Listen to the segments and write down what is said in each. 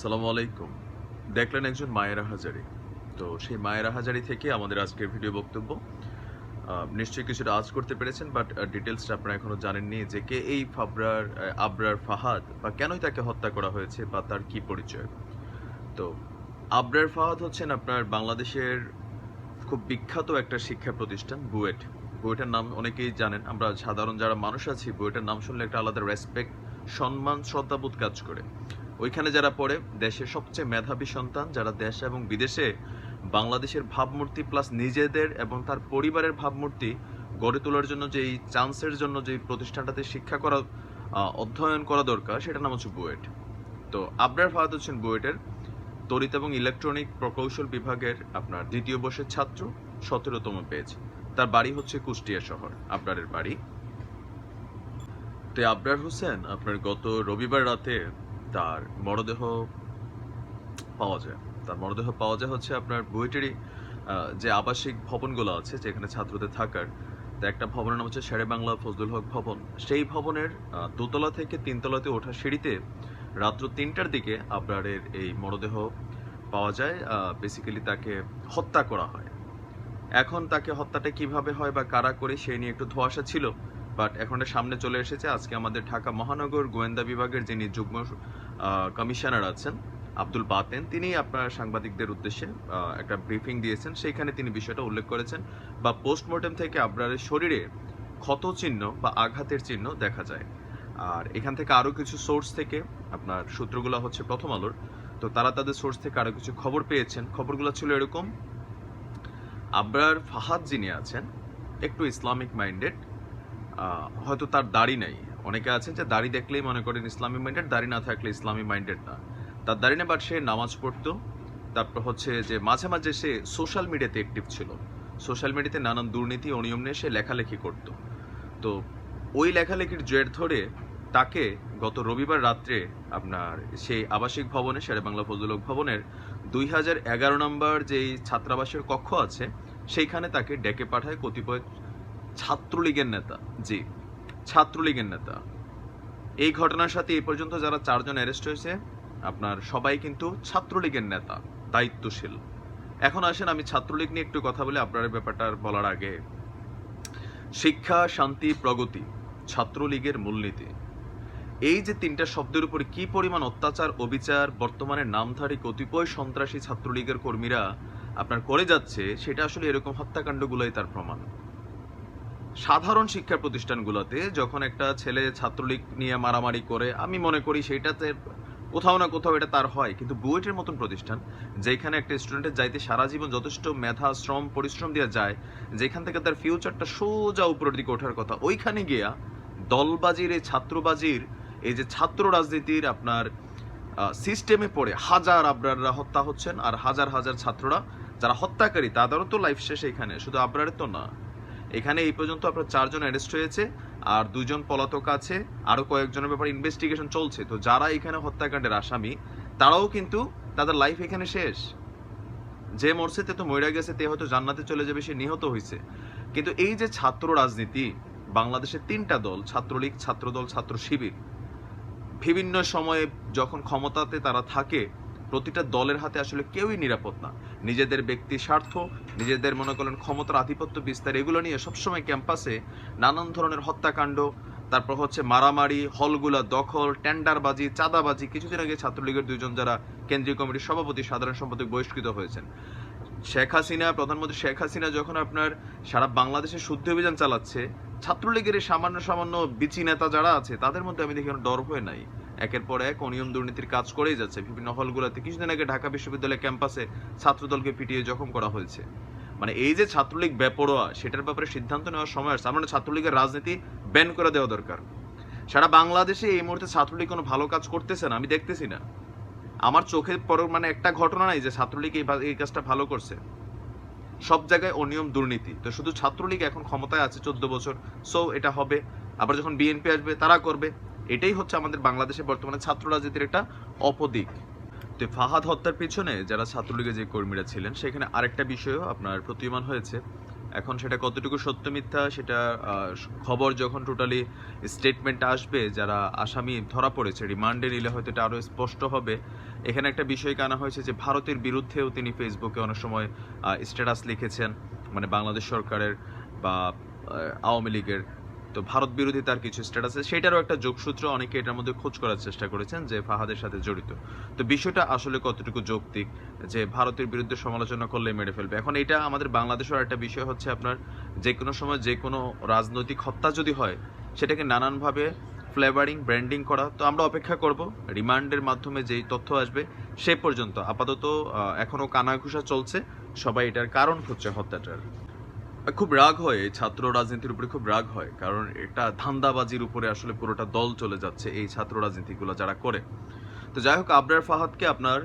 সালামু আলাইকুম। দেখলেন একজন মায়েরা হাজারি। তো সেই মায়েরা হাজারি থেকে আমাদের আজকের ভিডিও বক্তব্য নিশ্চয়ই কিছুটা আজ করতে পেরেছেন বাট ডিটেলসটা আপনারা এখনও জানেননি যে কে এই ফাবরার আবরার ফাহাদ বা কেনই তাকে হত্যা করা হয়েছে বা তার কি পরিচয়। তো আবরার ফাহাদ হচ্ছেন আপনার বাংলাদেশের খুব বিখ্যাত একটা শিক্ষা প্রতিষ্ঠান, বুয়েট। বুয়েটের নাম অনেকেই জানেন, আমরা সাধারণ যারা মানুষ আছি, বুয়েটের নাম শুনলে একটা আলাদা রেসপেক্ট সম্মান, শ্রদ্ধাবোধ কাজ করে। ওইখানে যারা পড়ে, দেশের সবচেয়ে মেধাবী সন্তান যারা দেশ এবং বিদেশে, বাংলাদেশের ভাবমূর্তি প্লাস নিজেদের এবং তার পরিবারের ভাবমূর্তি গড়ে তোলার জন্য যেই চান্সের জন্য যে প্রতিষ্ঠানটাতে শিক্ষা করা অধ্যয়ন করা দরকার, সেটার নাম হচ্ছে বুয়েট। তো আবরার ফাহাদ হচ্ছেন বুয়েটের তড়িৎ এবং ইলেকট্রনিক প্রকৌশল বিভাগের আপনার দ্বিতীয় বর্ষের ছাত্র, সতেরোতম পেজ তার বাড়ি হচ্ছে কুষ্টিয়া শহর, আবরারের বাড়ি। তো আবরার হোসেন, আপনার গত রবিবার রাতে তার মরদেহ পাওয়া যায়। তার মরদেহ পাওয়া যায় হচ্ছে আপনার বুয়েটেরই যে আবাসিক ভবনগুলো আছে যেখানে ছাত্রদের থাকার। তো একটা ভবনের নাম হচ্ছে শেরে বাংলা ফজলুল হক ভবন। সেই ভবনের দোতলা থেকে তিনতলাতে ওঠা সিঁড়িতে রাত্র তিনটার দিকে আবরারের এই মরদেহ পাওয়া যায়। বেসিক্যালি তাকে হত্যা করা হয়। এখন তাকে হত্যাটা কীভাবে হয় বা কারা করে সেই নিয়ে একটু ধোঁয়াশা ছিল। বাট এখন সামনে চলে এসেছে। আজকে আমাদের ঢাকা মহানগর গোয়েন্দা বিভাগের যিনি যুগ্ম কমিশনার আছেন আব্দুল বাতেন। তিনি আপনার সাংবাদিকদের উদ্দেশ্যে একটা ব্রিফিং দিয়েছেন। সেইখানে তিনি বিষয়টা উল্লেখ করেছেন বা পোস্টমর্টেম থেকে আপনার শরীরে ক্ষত চিহ্ন বা আঘাতের চিহ্ন দেখা যায়। আর এখান থেকে আরও কিছু সোর্স থেকে আপনার সূত্রগুলো হচ্ছে প্রথম আলোর। তো তারা তাদের সোর্স থেকে আরও কিছু খবর পেয়েছেন। খবরগুলো ছিল এরকম, আবরার ফাহাদ যিনি আছেন, একটু ইসলামিক মাইন্ডেড হয়তো তার দাড়ি নাই। অনেকে আছেন যে দাড়ি দেখলেই মনে করেন ইসলামী মাইন্ডেড দাড়ি না থাকলে ইসলামী মাইন্ডেড না। তার দাড়ি নেই বাট সে নামাজ পড়তো, তারপর হচ্ছে যে মাঝে মাঝে সে সোশ্যাল মিডিয়াতে অ্যাক্টিভ ছিল। সোশ্যাল মিডিয়াতে নানান দুর্নীতি, অনিয়ম নিয়ে সে লেখালেখি করত। তো ওই লেখালেখির জের ধরে তাকে গত রবিবার রাত্রে আপনার সেই আবাসিক ভবনে, শেরে বাংলা ফজলুল হক ভবনের দুই হাজার এগারো নম্বর যেই ছাত্রাবাসের কক্ষ আছে, সেইখানে তাকে ডেকে পাঠায় কতিপয় ছাত্রলীগের নেতা। জি। ছাত্রলীগের নেতা। এই ঘটনার সাথে এই পর্যন্ত যারা চারজন অ্যারেস্ট হয়েছে, আপনার সবাই কিন্তু ছাত্রলীগের নেতা, দায়িত্বশীল। এখন আসেন আমি ছাত্রলীগ নিয়ে একটু কথা বলে, আপনার ব্যাপারটা বলার আগে। শিক্ষা, শান্তি, প্রগতি, ছাত্রলীগের মূলনীতি। এই যে তিনটা শব্দের উপরে কি পরিমাণ অত্যাচার, অবিচার, বর্তমানে নামধারী কতিপয় সন্ত্রাসী ছাত্রলীগের কর্মীরা আপনার করে যাচ্ছে, সেটা আসলে এরকম হত্যাকাণ্ডগুলোই তার প্রমাণ। সাধারণ শিক্ষা প্রতিষ্ঠানগুলোতে যখন একটা ছেলে ছাত্রলীগ নিয়ে মারামারি করে, আমি মনে করি সেটাতে কোথাও না কোথাও এটা তার হয়। কিন্তু বুয়েটের মতন প্রতিষ্ঠান, যেখানে একটা স্টুডেন্টের যাইতে সারা জীবন যথেষ্ট মেধা, শ্রম, পরিশ্রম দেওয়া যায়, যেখান থেকে তার ফিউচারটা সোজা উপরের দিকে ওঠার কথা, ওইখানে গিয়া দলবাজির, এই ছাত্রবাজির, এই যে ছাত্র রাজনীতির আপনার সিস্টেমে পড়ে হাজার আবরাররা হত্যা হচ্ছেন, আর হাজার হাজার ছাত্ররা যারা হত্যাকারী, তাদেরও তো লাইফ শেষ এখানে, শুধু আবরারের তো না। এখানে এই পর্যন্ত আপনার চারজন অ্যারেস্ট হয়েছে আর দুজন পলাতক আছে, আরও কয়েকজনের ব্যাপারে ইনভেস্টিগেশন চলছে। তো যারা এখানে হত্যাকাণ্ডের আসামি, তারাও কিন্তু তাদের লাইফ এখানে শেষ। যে মরছে তে মরে গেছে, তে হয়তো জান্নাতে চলে যাবে, সে নিহত হয়েছে কিন্তু এই যে ছাত্র রাজনীতি বাংলাদেশের তিনটা দল, ছাত্রলীগ, ছাত্রদল ছাত্র শিবির বিভিন্ন সময়ে যখন ক্ষমতাতে তারা থাকে প্রতিটা দলের হাতে আসলে কেউই নিরাপদ না। নিজেদের ব্যক্তি স্বার্থ, নিজেদের মনে করেন ক্ষমতার আধিপত্য বিস্তার, এগুলো নিয়ে সবসময় ক্যাম্পাসে নানান ধরনের হত্যাকাণ্ড, তারপর হচ্ছে মারামারি, হলগুলা দখল, টেন্ডারবাজি, চাঁদাবাজি, কিছুদিন আগে ছাত্রলীগের দুজন যারা কেন্দ্রীয় কমিটির সভাপতি, সাধারণ সম্পাদক বহিষ্কৃত হয়েছেন। শেখ হাসিনা, প্রধানমন্ত্রী শেখ হাসিনা যখন আপনার সারা বাংলাদেশে শুদ্ধ অভিযান চালাচ্ছে, ছাত্রলীগের সামান্য সামান্য বিচি নেতা যারা আছে, তাদের মধ্যে আমি দেখি ডর হয়ে নাই। একের পর এক অনিয়ম দুর্নীতির কাজ করেই যাচ্ছে। বিভিন্ন হলগুলোতে কিছুদিন আগে ঢাকা বিশ্ববিদ্যালয় ক্যাম্পাসে ছাত্রদলকে পিটিয়ে জখম করা হয়েছে। মানে এই যে ছাত্রলীগ বেপরোয়া, সেটার ব্যাপারে সিদ্ধান্ত নেওয়ার সময় আসছে। আমরা ছাত্রলীগের রাজনীতি ব্যান করে দেওয়া দরকার। সারা বাংলাদেশে এই মুহূর্তে ছাত্রলীগ কোনো ভালো কাজ করতেছে না, আমি দেখতেছি না। আমার চোখে পর মানে একটা ঘটনা নাই যে ছাত্রলীগ এই এই কাজটা ভালো করছে। সব জায়গায় অনিয়ম দুর্নীতি। তো শুধু ছাত্রলীগ এখন ক্ষমতায় আছে চোদ্দ বছর, সো এটা হবে। আবার যখন বিএনপি আসবে, তারা করবে। এটাই হচ্ছে আমাদের বাংলাদেশে বর্তমানে ছাত্র রাজনীতির একটা অপদিক। তো ফাহাদ হত্যার পিছনে যারা ছাত্রলীগের যে কর্মীরা ছিলেন, সেখানে আরেকটা বিষয়ও আপনার প্রতীয়মান হয়েছে। এখন সেটা কতটুকু সত্য মিথ্যা, সেটা খবর যখন টোটালি স্টেটমেন্ট আসবে, যারা আসামি ধরা পড়েছে রিমান্ডে নিলে হয়তো এটা আরও স্পষ্ট হবে। এখানে একটা বিষয় আনা হয়েছে যে ভারতের বিরুদ্ধেও তিনি ফেসবুকে অনেক সময় স্ট্যাটাস লিখেছেন। মানে বাংলাদেশ সরকারের বা আওয়ামী লীগের। তো ভারত বিরোধী তার কিছু স্ট্যাটাস সেটারও একটা যোগসূত্র অনেকে এটার মধ্যে খোঁজ করার চেষ্টা করেছেন যে ফাহাদের সাথে জড়িত। তো বিষয়টা আসলে কতটুকু যৌক্তিক যে ভারতের বিরুদ্ধে সমালোচনা করলে মেরে ফেলবে? এখন এটা আমাদের বাংলাদেশের একটা বিষয় হচ্ছে আপনার যে কোনো সময় যে কোনো রাজনৈতিক হত্যা যদি হয় সেটাকে নানানভাবে ফ্লেভারিং ব্র্যান্ডিং করা তো আমরা অপেক্ষা করব। রিমান্ডের মাধ্যমে যেই তথ্য আসবে সে পর্যন্ত। আপাতত আহ, এখনও কানাঘুষা চলছে। সবাই এটার কারণ খুঁজছে হত্যাটার। খুব রাগ হয় ছাত্র রাজনীতির উপরে খুব রাগ হয়, কারণ এটা ধান্দাবাজির উপরে আসলে পুরোটা দল চলে যাচ্ছে এই ছাত্র রাজনীতিগুলো যারা করে। তো যাই হোক, আবরার ফাহাদকে আপনার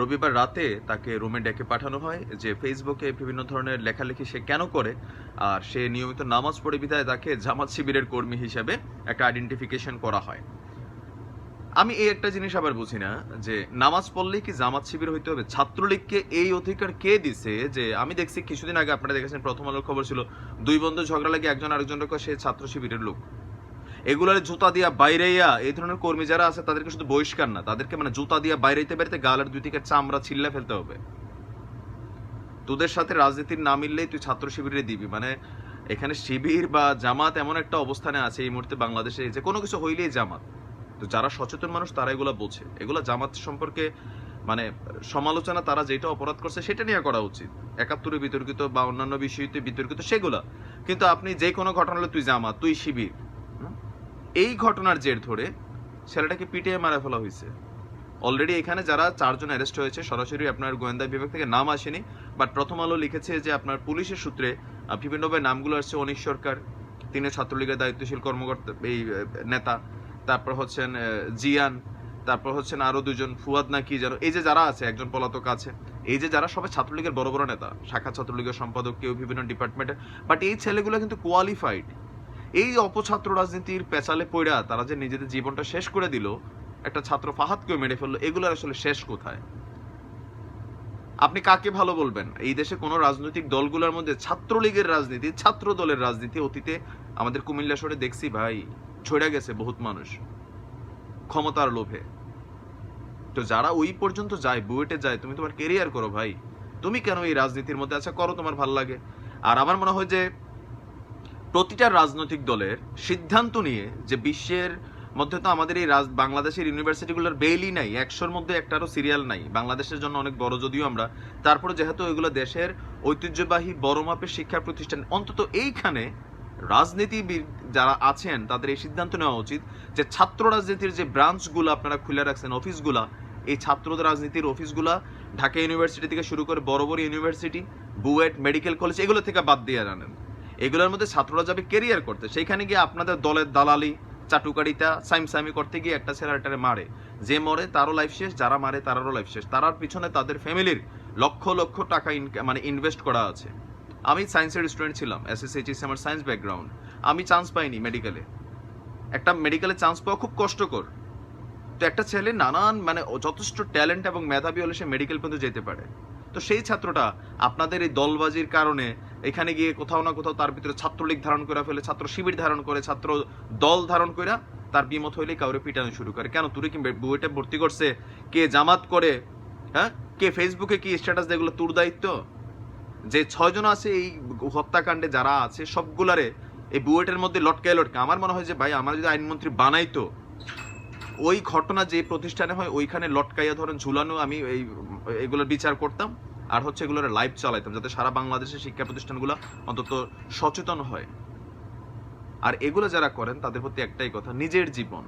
রবিবার রাতে তাকে রুমে ডেকে পাঠানো হয় যে ফেসবুকে বিভিন্ন ধরনের লেখালেখি সে কেন করে, আর সে নিয়মিত নামাজ পড়ে বিধায় তাকে জামাত শিবিরের কর্মী হিসেবে একটা আইডেন্টিফিকেশন করা হয়। আমি এই একটা জিনিস আবার বুঝি না, যে নামাজ পড়লে কি জামাত শিবির হইতে হবে? ছাত্রলীগকে এই অধিকার কে দিছে যে আমি দেখছি কিছুদিন আগে আপনারা দেখেছেন প্রথম আলোর খবর ছিল, দুই বন্ধু ঝগড়া লাগে একজন আরেকজনের কাছে সে ছাত্র শিবিরের লোক। এগুলার জুতা দিয়া বাইরেইয়া, এই ধরনের কর্মী যারা আছে তাদেরকে শুধু বহিষ্কার না, তাদেরকে মানে জুতা দিয়া বাইরেতে বাইরেতে গালের দুই থেকে চামড়া ছিল্লা ফেলতে হবে। তোদের সাথে রাজনীতির না মিললেই তুই ছাত্র শিবিরে দিবি মানে এখানে শিবির বা জামাত এমন একটা অবস্থানে আছে এই মুহূর্তে বাংলাদেশে, যে কোনো কিছু হইলেই জামাত। তো যারা সচেতন মানুষ, তারা এগুলো বোঝে। এগুলো জামাত সম্পর্কে মানে সমালোচনা, তারা যেটা অপরাধ করছে, সেটা নিয়ে করা উচিত। একাত্তরে বিতর্কিত বা অন্যান্য বিষয়তে বিতর্কিত, সেগুলা। কিন্তু আপনি যে কোনো ঘটনা হলে, তুই জামাত, তুই শিবির এই ঘটনার জের ধরে ছেলেটাকে পিটিয়ে মারা ফেলা হয়েছে। অলরেডি এখানে যারা চারজন অ্যারেস্ট হয়েছে, সরাসরি আপনার গোয়েন্দা বিভাগ থেকে নাম আসেনি বাট প্রথম আলো লিখেছে যে আপনার পুলিশের সূত্রে বিভিন্নভাবে নামগুলো আসছে অনিশ সরকার তিনি ছাত্রলীগের দায়িত্বশীল কর্মকর্তা, এই নেতা। তারপর হচ্ছেন জিয়ান, তারপর হচ্ছেন আরও দুজন, ফুয়াদ নাকি যেন, এই যে যারা আছে, একজন পলাতক আছে, এই যে যারা সবাই ছাত্রলীগের বড় বড় নেতা, শাখা ছাত্রলীগের সম্পাদক, কেউ বিভিন্ন ডিপার্টমেন্টে বাট এই ছেলেগুলো কিন্তু কোয়ালিফাইড এই অপছাত্র রাজনীতির পেছালে পইড়া, তারা যে নিজেদের জীবনটা শেষ করে দিল, একটা ছাত্র ফাহাদকেও মেরে ফেলল এগুলোর আসলে শেষ কোথায়? আপনি কাকে ভালো বলবেন? এই দেশে কোনো রাজনৈতিক দলগুলোর মধ্যে ছাত্রলীগের রাজনীতি, ছাত্র দলের রাজনীতি অতীতে আমাদের কুমিল্লা শহরে দেখছি ভাই, ছড়ে গেছে বহুত মানুষ ক্ষমতার লোভে। তো যারা ওই পর্যন্ত যায়, বুয়েটে যায়, তুমি তোমার কেরিয়ার করো ভাই। তুমি কেন এই রাজনীতির মধ্যে আচ্ছা করো তোমার ভালো লাগে। আর আমার মনে হয় যে প্রতিটা রাজনৈতিক দলের সিদ্ধান্ত নিয়ে যে বিশ্বের মধ্যে তো আমাদের এই রাজ- বাংলাদেশের ইউনিভার্সিটিগুলোর বেইলই নাই। একশোর মধ্যে একটারও সিরিয়াল নাই। বাংলাদেশের জন্য অনেক বড় যদিও আমরা। তারপরে যেহেতু এগুলো দেশের ঐতিহ্যবাহী বড় মাপের শিক্ষা প্রতিষ্ঠান, অন্তত এইখানে রাজনীতিবিদ যারা আছেন, তাদের এই সিদ্ধান্ত নেওয়া উচিত যে ছাত্র রাজনীতির যে ব্রাঞ্চগুলো আপনারা খুলে রাখছেন অফিসগুলা এই ছাত্রদের রাজনীতির অফিসগুলা ঢাকা ইউনিভার্সিটি থেকে শুরু করে বড় বড় ইউনিভার্সিটি বুয়েট মেডিকেল কলেজ এগুলো থেকে বাদ দিয়ে জানেন এগুলোর মধ্যে ছাত্ররা যাবে কেরিয়ার করতে। সেইখানে গিয়ে আপনাদের দলের দালালি চাটুকারিতা সাইমসামি করতে গিয়ে একটা ছেলেটারে মারে। যে মরে তারও লাইফ শেষ, যারা মারে তারারও লাইফ শেষ। তারার পিছনে তাদের ফ্যামিলির লক্ষ লক্ষ টাকা মানে ইনভেস্ট করা আছে। আমি সায়েন্সের স্টুডেন্ট ছিলাম এসএসএইচএস আমার সায়েন্স ব্যাকগ্রাউন্ড আমি চান্স পাইনি মেডিকেলে একটা মেডিকেলে চান্স পাওয়া খুব কষ্টকর। তো একটা ছেলে নানান মানে যথেষ্ট ট্যালেন্ট এবং মেধাবী হলে সে মেডিকেল পর্যন্ত যেতে পারে। তো সেই ছাত্রটা আপনাদের এই দলবাজির কারণে এখানে গিয়ে কোথাও না কোথাও তার ভিতরে ছাত্রলীগ ধারণ করে ফেলে, ছাত্র শিবির ধারণ করে, ছাত্র দল ধারণ করে তার বিমত হইলে কাউরে পিটানো শুরু করে। কেন? তুই কি বুয়েটে ভর্তি করছে। কে জামাত করে হ্যাঁ? কে ফেসবুকে কি স্ট্যাটাস এগুলো তোর দায়িত্ব? যে ছয়জন আছে এই হত্যাকাণ্ডে যারা আছে, সবগুলারে এই বুয়েটের মধ্যে লটকায় লটকা আমার মনে হয় যে ভাই, আমার যদি আইনমন্ত্রী বানাইতো, ওই ঘটনা যে প্রতিষ্ঠানে হয়, ওইখানে লটকাইয়া ধরেন ঝুলানো আমি এই, এগুলোর বিচার করতাম। আর হচ্ছে এগুলোর লাইভ চালাইতাম, যাতে সারা বাংলাদেশের শিক্ষা প্রতিষ্ঠানগুলো অন্তত সচেতন হয়। আর এগুলো যারা করেন, তাদের প্রতি একটাই কথা, নিজের জীবন।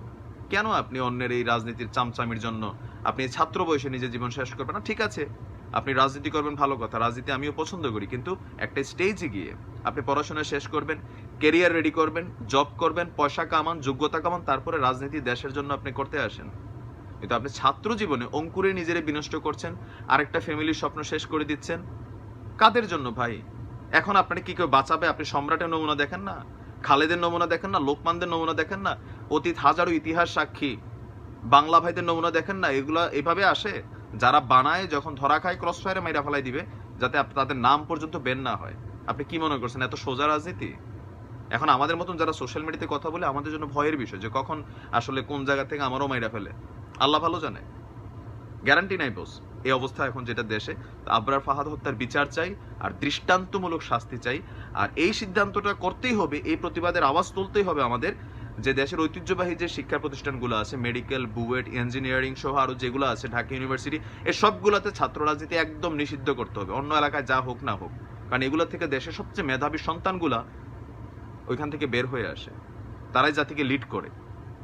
কেন আপনি অন্যের এই রাজনীতির চামচামির জন্য আপনি ছাত্র বয়সে নিজের জীবন শেষ করবেন? না, ঠিক আছে, আপনি রাজনীতি করবেন, ভালো কথা, রাজনীতি আমিও পছন্দ করি, কিন্তু একটা স্টেজে গিয়ে আপনি পড়াশোনা শেষ করবেন কেরিয়ার রেডি করবেন জব করবেন, পয়সা কামান, যোগ্যতা কামান, তারপরে রাজনীতি দেশের জন্য আপনি করতে আসেন। কিন্তু আপনি ছাত্র জীবনে অঙ্কুরে নিজেরে বিনষ্ট করছেন, আরেকটা ফ্যামিলির স্বপ্ন শেষ করে দিচ্ছেন। কাদের জন্য ভাই? এখন আপনাকে কি কেউ বাঁচাবে? আপনি সম্রাটের নমুনা দেখেন না? খালেদের নমুনা দেখেন না? লোকমানদের নমুনা দেখেন না? অতীত হাজারো ইতিহাস সাক্ষী। বাংলা ভাইদের নমুনা দেখেন না? এগুলা এভাবে আসে? যারা বানায়, যখন ধরা খায় ক্রস ফায়ারে মাইরা ফেলাই দিবে, যাতে তাদের নাম পর্যন্ত বের না হয়। আপনি কি মনে করছেন? এত সোজা রাজনীতি? এখন আমাদের মতন যারা সোশ্যাল মিডিয়াতে কথা বলে আমাদের জন্য ভয়ের বিষয় যে কখন আসলে কোন জায়গা থেকে আমারও মাইরা ফেলে। আল্লাহ ভালো জানে। গ্যারান্টি নাই বস এই অবস্থা এখন যেটা দেশে আবরার ফাহাদ হত্যার বিচার চাই আর দৃষ্টান্তমূলক শাস্তি চাই। আর এই সিদ্ধান্তটা করতেই হবে, এই প্রতিবাদের আওয়াজ তুলতেই হবে আমাদের যে দেশের ঐতিহ্যবাহী যে শিক্ষা প্রতিষ্ঠানগুলো আছে মেডিকেল বুয়েট ইঞ্জিনিয়ারিং সহ আরও যেগুলো আছে, ঢাকা ইউনিভার্সিটি এই সবগুলোতে ছাত্র রাজনীতি একদম নিষিদ্ধ করতে হবে। অন্য এলাকায় যা হোক না হোক। কারণ এগুলো থেকে দেশের সবচেয়ে মেধাবী সন্তানগুলা ওইখান থেকে বের হয়ে আসে। তারাই জাতিকে লিড করে।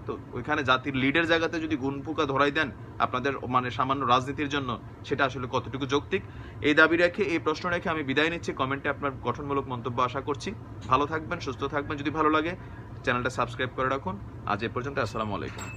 তো ওইখানে জাতির লিডের জায়গাতে যদি গুণফুকা ধরাই দেন, আপনাদের মানে সামান্য রাজনীতির জন্য সেটা আসলে কতটুকু যৌক্তিক? এই দাবি রেখে, এই প্রশ্ন রেখে আমি বিদায় নিচ্ছি। কমেন্টে আপনার গঠনমূলক মন্তব্য আশা করছি। ভালো থাকবেন, সুস্থ থাকবেন। যদি ভালো লাগে, চ্যানেলটা সাবস্ক্রাইব করে রাখুন। আজ এ পর্যন্ত, আসসালামু আলাইকুম।